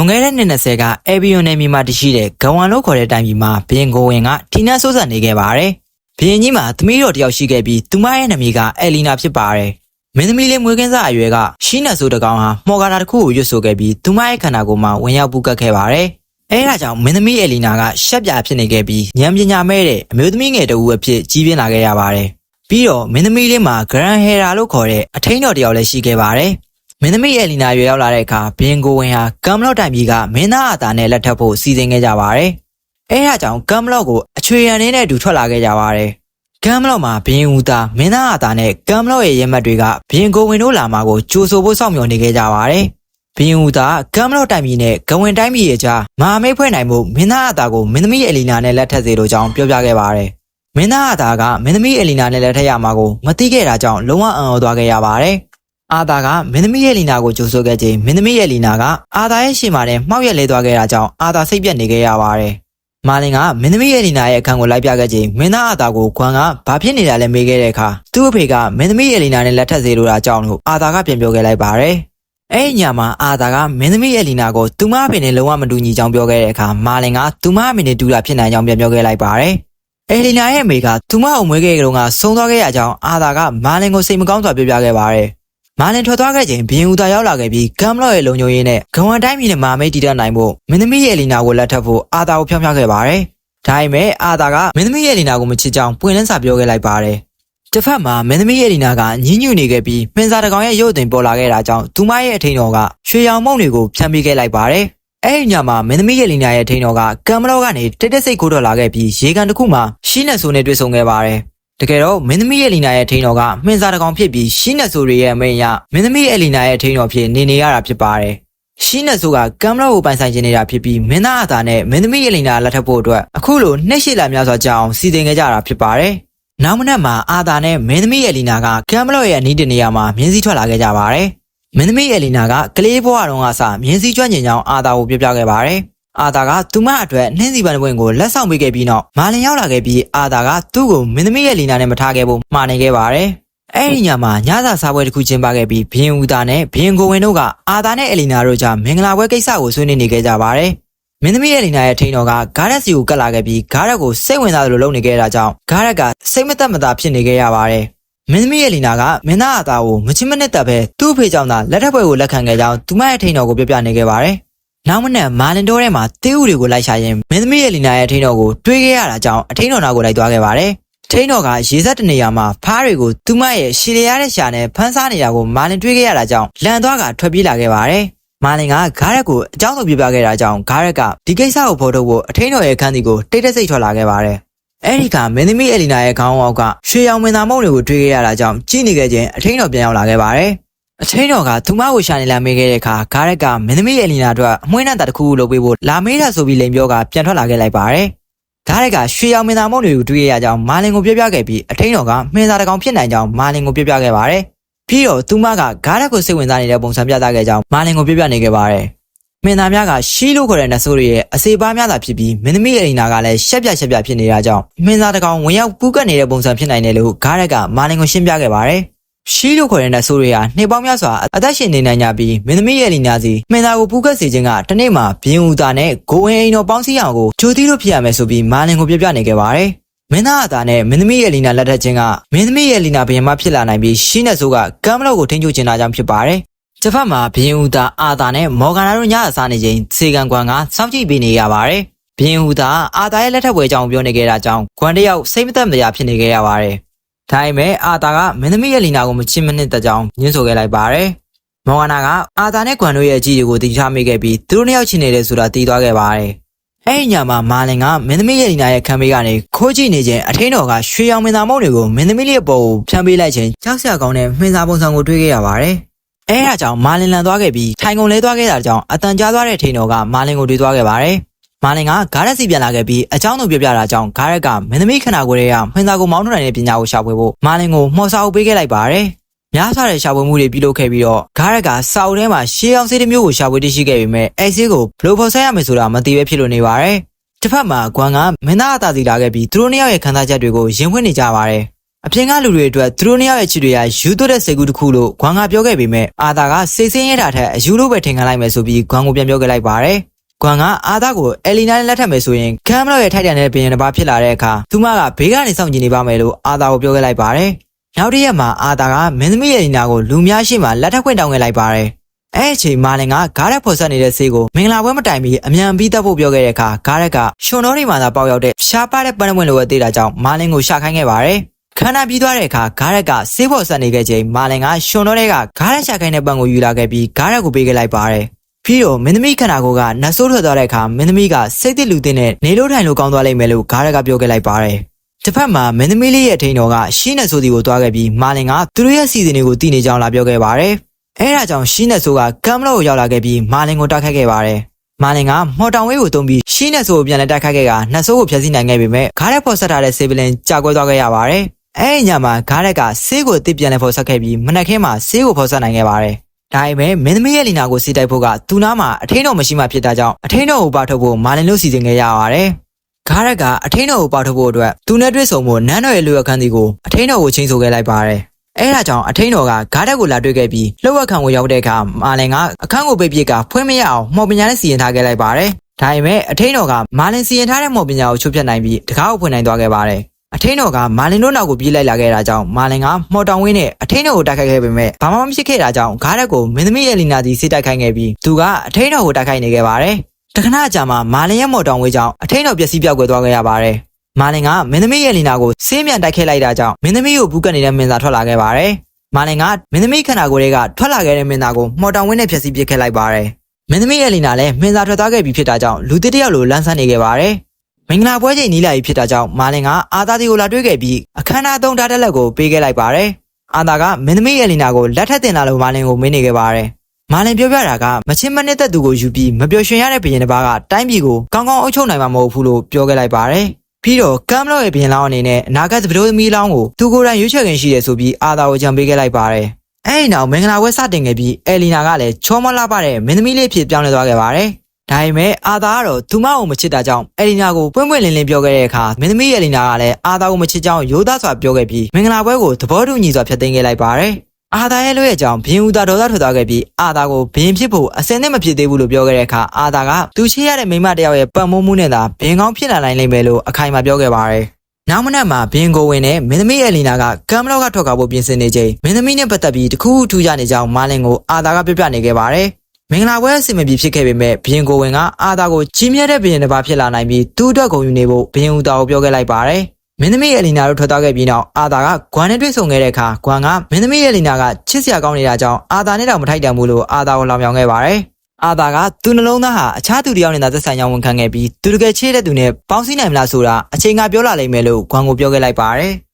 လွန်ခဲ့တဲ့နှစ်20ကအေဘီယွန်နယ်မြေမှာတရှိတဲ့ဂဝန်လို့ခေါ်တဲ့တိုင်းပြည်မှာဘရင်ကိုဝင်ကထိနှက်ဆိုးစံနေခဲ့ပါတယ်။ဘရင်ကြီးမှာသမီးတော်တယောက်ရှိခဲ့ပြီးသူမရဲ့နာမည်ကအဲလီနာဖြစ်ပါတယ်။မင်းသမီးလေးမွေးကင်းစားအရွယ်ကရှိနက်ဆိုးတစ်ကောင်ဟာမော်ဂါတာတစ်ခုကိုရွတ်ဆိုခဲ့ပြီးသူမရဲ့ခန္ဓာကိုယ်မှာဝင်ရောက်ပူကတ်ခဲ့ပါတယ်။အဲဒါကြောင့်မင်းသမီးအဲလီနာကရှက်ပြဖြစ်နေခဲ့ပြီးဉာဏ်ပညာမဲ့တဲ့အမျိုးသမီးငယ်တစ်ဦးအဖြစ်ကြီးပြင်းလာခဲ့ရပါတယ်။ပြီးတော့မင်းသမီးလေးမှာဂရန်ဟေရာလို့ခေါ်တဲ့အထိန်းတော်တစ်ယောက်လည်းရှိခဲ့ပါတယ်။ မင်းသမီးရဲ့လီနာရွယ်ရောက်လာတဲ့အခါဘရင်ကိုဝင်ဟာကမ်မလော့တိုင်ပြည်ကမင်းသားအာသာနဲ့လက်ထပ်ဖို့စီစဉ်ခဲ့ကြပါတယ်။အဲဒါကြောင့်ကမ်မလော့ကိုအချွေရန်နဲ့အတူထွက်လာခဲ့ကြပါတယ်။ကမ်မလော့မှာဘရင်ဦးသားမင်းသားအာသာနဲ့ကမ်မလော့ရဲ့ရဲမတ်တွေကဘရင်ကိုဝင်တို့လာမှာကိုကြိုဆိုဖို့စောင့်မျှော်နေခဲ့ကြပါတယ်။ဘရင်ဦးသားကမ်မလော့တိုင်ပြည်နဲ့ဂဝင်တိုင်းပြည်ရဲ့ကြားမဟာမိတ်ဖွဲ့နိုင်မှုမင်းသားအာသာကိုမင်းသမီးရဲ့လီနာနဲ့လက်ထပ်စေလိုကြောင်းပြောပြခဲ့ပါတယ်။မင်းသားအာသာကမင်းသမီးရဲ့လီနာနဲ့လက်ထပ်ရမှာကိုမသိခဲ့တာကြောင့်လုံးဝအံ့ဩသွားခဲ့ရပါတယ်။ အာသာကမင်းသမီးရဲ့လီနာကိုကြိုဆိုခဲ့ချိန်မင်းသမီးရဲ့လီနာကအာသာရဲ့ရှေ့မှာနဲ့မှောက်ရက်လဲသွားခဲ့တာကြောင့်အာသာစိတ်ပြတ်နေခဲ့ရပါတယ်။မာလင်ကမင်းသမီးရဲ့လီနာရဲ့အခန်းကိုလိုက်ပြခဲ့ချိန်မင်းသားအာသာကိုခွန်ကဘာဖြစ်နေတာလဲမေးခဲ့တဲ့အခါသူ့အဖေကမင်းသမီးရဲ့လီနာနဲ့လက်ထပ်စေလိုတာကြောင့်လို့အာသာကပြန်ပြောခဲ့လိုက်ပါတယ်။အဲ့ဒီညမှာအာသာကမင်းသမီးရဲ့လီနာကိုသူမအဖေနဲ့လုံးဝမတူညီကြောင်းပြောခဲ့တဲ့အခါမာလင်ကသူမအမေနဲ့တူတာဖြစ်နိုင်ကြောင်းပြန်ပြောခဲ့လိုက်ပါတယ်။အဲလီနာရဲ့အမေကသူမအောင်မွေးခဲ့ကြတော့ကဆုံးသွားခဲ့ရကြောင်းအာသာကမာလင်ကိုစိတ်မကောင်းစွာပြောပြခဲ့ပါတယ်။ မာလင်ထွက်သွားခဲ့ချိန်ဘရင်ဦးသာရောက်လာခဲ့ပြီးကမ်မလော့ရဲ့လုံခြုံရေးနဲ့ဂဝန်တိုင်းပြည်နဲ့မာမိတ်တည်တတ်နိုင်ဖို့မင်းသမီးရဲ့လီနာကိုလက်ထပ်ဖို့အာသာကိုဖျောက်ဖျောက်ခဲ့ပါတယ်။ဒါပေမဲ့အာသာကမင်းသမီးရဲ့လီနာကိုမချစ်ကြောင်းပွင့်လင်းစာပြောခဲ့လိုက်ပါတယ်။တစ်ဖက်မှာမင်းသမီးရဲ့လီနာကညှဉ်းညူနေခဲ့ပြီးမှင်စာတကောင်ရဲ့ရုပ်သွင်းပေါ်လာခဲ့တာကြောင့်သူမရဲ့အထိန်တော်ကရွှေရောင်မုံတွေကိုဖြန့်ပေးခဲ့လိုက်ပါတယ်။အဲ့ဒီညမှာမင်းသမီးရဲ့လီနာရဲ့အထိန်တော်ကကမ်မလော့ကနေတိတ်တိတ်ဆိတ်ခိုးထွက်လာခဲ့ပြီးရေကန်တစ်ခုမှာရှိနေဆိုနဲ့တွေ့ဆုံခဲ့ပါတယ်။ တကယ်တော့မင်းသမီးရဲ့လီနာရဲ့ထိန်တော်ကမှင်စာတကောင်ဖြစ်ပြီးရှိနေဆိုတွေရဲ့အမိန့်အရမင်းသမီးရဲ့လီနာရဲ့ထိန်တော်ဖြစ်နေနေရတာဖြစ်ပါတယ်။ရှိနေဆိုကကမ်မလော့ကိုပိုင်ဆိုင်နေတာဖြစ်ပြီးမင်းသားအသာနဲ့မင်းသမီးရဲ့လီနာလက်ထပ်ဖို့အတွက်အခုလိုနှိက်ရှိလာများစွာကြောင်းစီစဉ်ခဲ့ကြတာဖြစ်ပါတယ်။နောက်မနက်မှာအာသာနဲ့မင်းသမီးရဲ့လီနာကကမ်မလော့ရဲ့အနီးတနေရာမှာမြင်းစည်းထွက်လာခဲ့ကြပါတယ်။မင်းသမီးရဲ့လီနာကကလေးဘွားတော်ကစမြင်းစည်းကျွမ်းကျင်ကြောင်းအာသာကိုပြောပြခဲ့ပါတယ်။ အာသာကသူမအတွက်နှင်းစီပန်ပွင့်ကိုလက်ဆောင်ပေးခဲ့ပြီးနောက်မာလင်ရောက်လာခဲ့ပြီးအာသာကသူ့ကိုမင်းသမီးရဲ့လီနာနဲ့မထားခဲ့ဖို့မှာနေခဲ့ပါတယ်။အဲ့ဒီညမှာညစာစားပွဲတစ်ခုကျင်းပခဲ့ပြီးဘရင်ဦးသားနဲ့ဘရင်ကိုဝင်တို့ကအာသာနဲ့အလီနာတို့ကြားမင်္ဂလာပွဲကိစ္စကိုဆွေးနွေးနေခဲ့ကြပါတယ်။မင်းသမီးရဲ့လီနာရဲ့ထိန်တော်ကဂါရက်စီကိုကတ်လာခဲ့ပြီးဂါရက်ကိုစိတ်ဝင်စားသလိုလုပ်နေခဲ့တာကြောင့်ဂါရက်ကစိတ်မသက်မသာဖြစ်နေခဲ့ရပါတယ်။မင်းသမီးရဲ့လီနာကမင်းသားအသားကိုမချစ်မနစ်သက်ပဲသူ့အဖေကြောင့်သာလက်ထပ်ပွဲကိုလက်ခံခဲ့ကြောင်းသူမရဲ့ထိန်တော်ကိုပြပြနေခဲ့ပါတယ်။ နောက်မနက်မာလင်တိုးထဲမှာတေးဥတွေကိုလိုက်ရှာရင်းမင်းသမီးရဲ့လီနာရဲ့ထိန်တော်ကိုတွေးခဲ့ရတာကြောင့်အထိန်တော်နာကိုလိုက်သွားခဲ့ပါတယ်။ထိန်တော်ကရေစက်တနေရာမှာဖားတွေကိုသူမရဲ့ရှည်ရရတဲ့ရှာနဲ့ဖမ်းစားနေတာကိုမာလင်တွေးခဲ့ရတာကြောင့်လန်သွားကထွက်ပြေးလာခဲ့ပါတယ်။မာလင်ကဂါရက်ကိုအကြောင်းစုံပြပြခဲ့တာကြောင့်ဂါရက်ကဒီကိစ္စကိုဖော်ထုတ်ဖို့အထိန်တော်ရဲ့ခန်းစီကိုတိတ်တဆိတ်ထွက်လာခဲ့ပါတယ်။အဲဒီကမင်းသမီးအလီနာရဲ့ခေါင်းအောက်ကရွှေရောင်မင်းသားမုံတွေကိုတွေ့ခဲ့ရတာကြောင့်ကြည့်နေခဲ့ခြင်းအထိန်တော်ပြန်ရောက်လာခဲ့ပါတယ်။ အထိန်တော်ကသူမကိုရှာနေလာမေးခဲ့တဲ့အခါဂါရက်ကမင်းသမီးအလီနာအတွက်အမွှေးနှံတာတစ်ခုခုလုပ်ပေးဖို့လာမေးတာဆိုပြီးလိန်ပြောကပြန်ထွက်လာခဲ့လိုက်ပါတယ်။ဂါရက်ကရွှေရောင်မင်းသားမုံတွေကိုတွေ့ရကြောင်းမာလင်ကိုပြောပြခဲ့ပြီးအထိန်တော်ကမင်းသားတစ်ကောင်ဖြစ်နိုင်ကြောင်းမာလင်ကိုပြောပြခဲ့ပါတယ်။ပြီးတော့သူမကဂါရက်ကိုစိတ်ဝင်စားနေတဲ့ပုံစံပြသခဲ့ကြောင်းမာလင်ကိုပြောပြနေခဲ့ပါတယ်။မင်းသားများကရှီးလို့ခေါ်တဲ့နတ်ဆိုးတွေရဲ့အစေပါများသာဖြစ်ပြီးမင်းသမီးရဲ့အိမ်နာကလည်းရှက်ပြရှက်ပြဖြစ်နေတာကြောင့်မင်းသားတစ်ကောင်ဝင်ရောက်ပူးကတ်နေတဲ့ပုံစံဖြစ်နိုင်တယ်လို့ဂါရက်ကမာလင်ကိုရှင်းပြခဲ့ပါတယ်။ ရှီးလို့ခေါ်တဲ့နတ်ဆိုးတွေဟာနှစ်ပေါင်းများစွာအသက်ရှင်နေနိုင်ကြပြီးမင်းသမီးရဲ့အိမ်နာစီမင်းသားကိုပူးကတ်စေခြင်းကတနေ့မှာဘင်းဦးသားနဲ့ဂိုးအင်းတော်ပေါင်းစည်းအောင်ကိုချိုသီးလို့ဖြစ်ရမယ်ဆိုပြီးမာလင်ကိုပြပြနေခဲ့ပါတယ်။မင်းသားအသားနဲ့မင်းသမီးရဲ့လီနာလက်ထက်ချင်းကမင်းသမီးရဲ့လီနာဘရင်မဖြစ်လာနိုင်ပြီးရှီးနဲ့ဆိုးကကမ်မလော့ကိုထိန်းချုပ်ချင်တာကြောင့်ဖြစ်ပါတယ်။တစ်ဖက်မှာဘရင်ဦးသားအာသာနဲ့မော်ဂန်နာတို့ညအစားနေချိန်စေကန်ကွမ်ကစောင့်ကြည့်ပေးနေရပါတယ်။ဘရင်ဦးသားအာသာရဲ့လက်ထက်ပွဲကြောင့်ပြောနေခဲ့တာကြောင့်ကွမ်တယောက်စိတ်မသက်မတရားဖြစ်နေခဲ့ရပါတယ်။ ဒါပေမဲ့အာသာကမင်းသမီးရဲ့လီနာကိုမချစ်မနစ်တဲ့ကြောင်းညှင်းဆိုခဲ့လိုက်ပါတယ်။မော်ဂန်နာကအာသာနဲ့ကွမ်တို့ရဲ့အကြီးတွေကိုတင်ချမိခဲ့ပြီးသူတို့နှစ်ယောက်ချင်နေတယ်ဆိုတာသိသွားခဲ့ပါတယ်။အဲ့ဒီညမှာမာလင်ကမင်းသမီးရဲ့လီနာရဲ့ခံပေးကနေခိုးကြည့်နေခြင်းအထင်းတော်ကရွှေရောင်မင်းသားမုံတွေကိုမင်းသမီးလေးအပေါ်ကိုဖြန့်ပေးလိုက်ခြင်းကြောက်စရာကောင်းတဲ့မှင်စာပုံစံကိုတွေ့ခဲ့ရပါတယ်။အဲဒါကြောင့်မာလင်လန်သွားခဲ့ပြီးထိုင်ကုန်လဲသွားခဲ့တာကြောင့်အတန်ကြားသွားတဲ့ထင်းတော်ကမာလင်ကိုတွေ့သွားခဲ့ပါတယ်။ မာလင်ကဂါရက်စီပြန်လာခဲ့ပြီးအကြောင်းတို့ပြောပြတာကြောင့်ဂါရက်ကမင်းသမီးခန္ဓာကိုယ်ရဲ့မှင်စာကိုမောင်းထုတ်နိုင်တဲ့ပညာကိုရှာဖွေဖို့မာလင်ကိုမှော်စာအုပ်ပေးခဲ့လိုက်ပါတယ်။များစွာတဲ့ရှာဖွေမှုတွေပြုလုပ်ခဲ့ပြီးတော့ဂါရက်ကစာအုပ်ထဲမှာရှေးအောင်စေးတစ်မျိုးကိုရှာဖွေသိရှိခဲ့ပေမဲ့အဲဆေးကိုဘယ်လိုဖော်ဆက်ရမယ်ဆိုတာမသိပဲဖြစ်လို့နေပါတယ်။တစ်ဖက်မှာဂွမ်ကမင်းသားအသာစီလာခဲ့ပြီးသူတို့နှစ်ယောက်ရဲ့ခံစားချက်တွေကိုရင်ဖွင့်နေကြပါတယ်အပြင်ကလူတွေအတွက်သူတို့နှစ်ယောက်ရဲ့ချစ်တွေကယူသွတ်တဲ့စိတ်ကူးတစ်ခုလို့ဂွမ်ကပြောခဲ့ပေမဲ့အာသာကစိတ်ဆင်းရဲတာထက်အယူလို့ပဲထင်ခံလိုက်မယ်ဆိုပြီးဂွမ်ကိုပြန်ပြောခဲ့လိုက်ပါတယ်။ ဂွမ်ကအာသာကိုအယ်လီနာနဲ့လက်ထပ်မယ်ဆိုရင်ကမ်မလော့ရဲ့ထိုက်တန်တဲ့ဘီယံတစ်ပါးဖြစ်လာတဲ့အခါသူမကဘေးကနေစောင့်ကြည့်နေပါမယ်လို့အာသာကိုပြောခဲ့လိုက်ပါတယ်။နောက်တစ်ရက်မှာအာသာကမင်းသမီးရဲ့လီနာကိုလူများရှိမှလက်ထပ်ခွင့်တောင်းခဲ့လိုက်ပါတယ်။အဲ့အချိန်မာလင်ကဂါရက်ဖော်ဆက်နေတဲ့ဆေးကိုမင်္ဂလာပွဲမတိုင်မီအမြန်ပြီးတက်ဖို့ပြောခဲ့တဲ့အခါဂါရက်ကရှွန်တော်ရီမှာသာပေါက်ရောက်တဲ့ရှားပါတဲ့ပန်းပွင့်လိုပဲသေးတာကြောင့်မာလင်ကိုရှာခိုင်းခဲ့ပါတယ်။ခန္ဓာပြီးသွားတဲ့အခါဂါရက်ကဆေးဖော်ဆက်နေခဲ့ချိန်မာလင်ကရှွန်တော်တွေကဂါရက်ရှာခိုင်းတဲ့ပန်းကိုယူလာခဲ့ပြီးဂါရက်ကိုပေးခဲ့လိုက်ပါတယ်။ ပြီးတော့မင်းသမီးခန္ဓာကိုယ်ကနတ်ဆိုးထွက်သွားတဲ့အခါမင်းသမီးကစိတ်တစ်လူတင်နဲ့နေလို့ထိုင်လို့ကောင်းသွားလိမ့်မယ်လို့ဂါရက်ကပြောခဲ့လိုက်ပါတယ်။တစ်ဖက်မှာမင်းသမီးလေးရဲ့ထိန်တော်ကရှင်းနေဆိုသည်ကိုတွားခဲ့ပြီးမာလင်ကသူတို့ရဲ့စီစဉ်တွေကိုတည်နေကြောင်းလာပြောခဲ့ပါတယ်။အဲဒါကြောင့်ရှင်းနေဆိုကကမ်မလော့ကိုရောက်လာခဲ့ပြီးမာလင်ကိုတိုက်ခိုက်ခဲ့ပါတယ်။မာလင်ကမော်တောင်ဝေးကိုတုံးပြီးရှင်းနေဆိုကိုပြန်လဲတိုက်ခိုက်ခဲ့ကနှဆိုးကိုဖျက်ဆီးနိုင်ခဲ့ပေမဲ့ဂါရက်ဖော်ဆက်ထားတဲ့ဆေးပလင်ကြာကွဲသွားခဲ့ရပါတယ်။အဲဒီညမှာဂါရက်ကဆေးကိုတစ်ပြန်လဲဖော်ဆက်ခဲ့ပြီးမနက်ခင်းမှာဆေးကိုဖော်ဆက်နိုင်ခဲ့ပါတယ်။ ဒါပေမဲ့မင်းသမီးရဲ့လီနာကိုစီးတိုက်ဖို့ကသူနာမှာအထင်းတော်မရှိမှဖြစ်တာကြောင့်အထင်းတော်ကိုပါထုတ်ဖို့မာလင်တို့စီစဉ်ခဲ့ရပါတယ်။ဂါရက်ကအထင်းတော်ကိုပါထုတ်ဖို့အတွက်သူနဲ့တွေ့ဆုံဖို့နန်းတော်ရဲ့လူရခန်းစီကိုအထင်းတော်ကိုချင်းဆိုခဲ့လိုက်ပါတယ်။အဲဒါကြောင့်အထင်းတော်ကဂါရက်ကိုလာတွေ့ခဲ့ပြီးလှုပ်ဝက်ခံကိုရောက်တဲ့အခါမာလင်ကအခန်းကိုပိတ်ပစ်ကဖွင့်မရအောင်မော်ပညာနဲ့စီရင်ထားခဲ့လိုက်ပါတယ်။ဒါပေမဲ့အထင်းတော်ကမာလင်စီရင်ထားတဲ့မော်ပညာကိုချုပ်ပြတ်နိုင်ပြီးတကားကိုဖွင့်နိုင်သွားခဲ့ပါတယ်။ အထင်းတော်ကမာလင်တို့နောက်ကိုပြေးလိုက်လာခဲ့တာကြောင့်မာလင်ကမော်တောင်ဝင်းနဲ့အထင်းတော်ကိုတိုက်ခိုက်ခဲ့ပေမဲ့ဘာမှမဖြစ်ခဲ့တာကြောင့်ဂါရက်ကိုမင်းသမီးရဲ့လီနာစီစစ်တိုက်ခိုက်ခဲ့ပြီးသူကအထင်းတော်ကိုတိုက်ခိုက်နေခဲ့ပါတယ်။တခဏကြာမှမာလင်ရဲ့မော်တောင်ဝင်းကြောင့်အထင်းတော်ပျက်စီးပြောက်ကွယ်သွားခဲ့ရပါတယ်။မာလင်ကမင်းသမီးရဲ့လီနာကိုဆေးမြန်တိုက်ခိုက်လိုက်တာကြောင့်မင်းသမီးကိုဘူးကတ်နေတဲ့မင်းသားထွက်လာခဲ့ပါတယ်။မာလင်ကမင်းသမီးခန္ဓာကိုယ်တွေကထွက်လာခဲ့တဲ့မင်းသားကိုမော်တောင်ဝင်းနဲ့ဖျက်ဆီးပစ်ခဲ့လိုက်ပါတယ်။မင်းသမီးရဲ့လီနာလည်းမင်းသားထွက်သွားခဲ့ပြီဖြစ်တာကြောင့်လူတစ်တယောက်လိုလမ်းဆန်းနေခဲ့ပါတယ်။ မင်္ဂလာပွဲချိန်နီးလာပြီဖြစ်တာကြောင့်မာလင်ကအာသာတီကိုလာတွေ့ခဲ့ပြီးအခမ်းအနားသုံးထားတဲ့လက်ကိုပေးခဲ့လိုက်ပါတယ်။အာသာကမင်းသမီးအယ်လီနာကိုလက်ထပ်တင်လာလို့မာလင်ကိုမင်းနေခဲ့ပါတယ်။မာလင်ပြောပြတာကမချင်းမနစ်သက်သူကိုယူပြီးမပျော်ရွှင်ရတဲ့ဘရင်တစ်ပါးကတိုင်းပြည်ကိုကောင်းကောင်းအုပ်ချုပ်နိုင်မှာမဟုတ်ဘူးလို့ပြောခဲ့လိုက်ပါတယ်။ပြီးတော့ကမ်မလော့ရဲ့ဘရင်လောင်းအနေနဲ့အနာဂတ်သပတိုးသမီးလောင်းကိုသူကိုယ်တိုင်ရွေးချယ်ခင်ရှိတယ်ဆိုပြီးအာသာကိုကြံပေးခဲ့လိုက်ပါတယ်။အဲဒီနောက်မင်္ဂလာပွဲစတင်ခဲ့ပြီးအယ်လီနာကလည်းချောမလှပတဲ့မင်းသမီးလေးဖြစ်ပြောင်းလဲသွားခဲ့ပါတယ်။ ဒါပေမဲ့အာသာကတော့သူမကိုမချစ်တာကြောင့်အယ်လီနာကိုပွင့်ပွင့်လင်းလင်းပြောခဲ့တဲ့အခါမင်းသမီးအယ်လီနာကလည်းအာသာကိုမချစ်ကြောင်းရိုးသားစွာပြောခဲ့ပြီးမင်္ဂလာပွဲကိုသဘောတူညီစွာဖျက်သိမ်းခဲ့လိုက်ပါတယ်။အာသာရဲ့လွရဲ့အကြောင်းဘင်းဦးသားဒေါသထွက်သွားခဲ့ပြီးအာသာကိုဘင်းဖြစ်ဖို့အစင်းနဲ့မဖြစ်သေးဘူးလို့ပြောခဲ့တဲ့အခါအာသာကသူချစ်ရတဲ့မိန်းမတစ်ယောက်ရဲ့ပတ်မိုးမှုနဲ့သာဘင်းကောင်းဖြစ်လာနိုင်လိမ့်မယ်လို့အခိုင်အမာပြောခဲ့ပါတယ်။နောက်မနက်မှာဘင်ကိုဝင်နဲ့မင်းသမီးအယ်လီနာကကမ်မလော့ကထွက်ခွာဖို့ပြင်ဆင်နေချိန်မင်းသမီးနဲ့ပတ်သက်ပြီးတခုခုထူးခြားနေကြောင်းမာလင်ကိုအာသာကပြပြနေခဲ့ပါတယ်။ မင်္ဂလာပွဲအစီအမံပြဖြစ်ခဲ့ပေမဲ့ဘရင်ကိုဝင်ကအာသာကိုကြီးမြတ်တဲ့ဘရင်တစ်ပါးဖြစ်လာနိုင်ပြီးသူ့အတွက်ဂုဏ်ယူနေဖို့ဘရင်ဦးသားကိုပြောခဲ့လိုက်ပါတယ်။မင်းသမီးအယ်လီနာတို့ထွက်သွားခဲ့ပြီးနောက်အာသာကဂွမ်နဲ့တွေ့ဆုံခဲ့တဲ့အခါဂွမ်ကမင်းသမီးအယ်လီနာကချစ်စရာကောင်းနေတာကြောင့်အာသာနဲ့တော့မထိုက်တန်ဘူးလို့အာသာကိုလောင်ပြောင်ခဲ့ပါတယ်။အာသာကသူ့နှလုံးသားဟာအခြားသူတစ်ယောက်နဲ့သာသက်ဆိုင်ကြောင်းဝန်ခံခဲ့ပြီးသူတကယ်ချစ်တဲ့သူနဲ့ပေါင်းစည်းနိုင်မလားဆိုတာအချိန်ကပြောလာလိမ့်မယ်လို့ဂွမ်ကိုပြောခဲ့လိုက်ပါတယ်။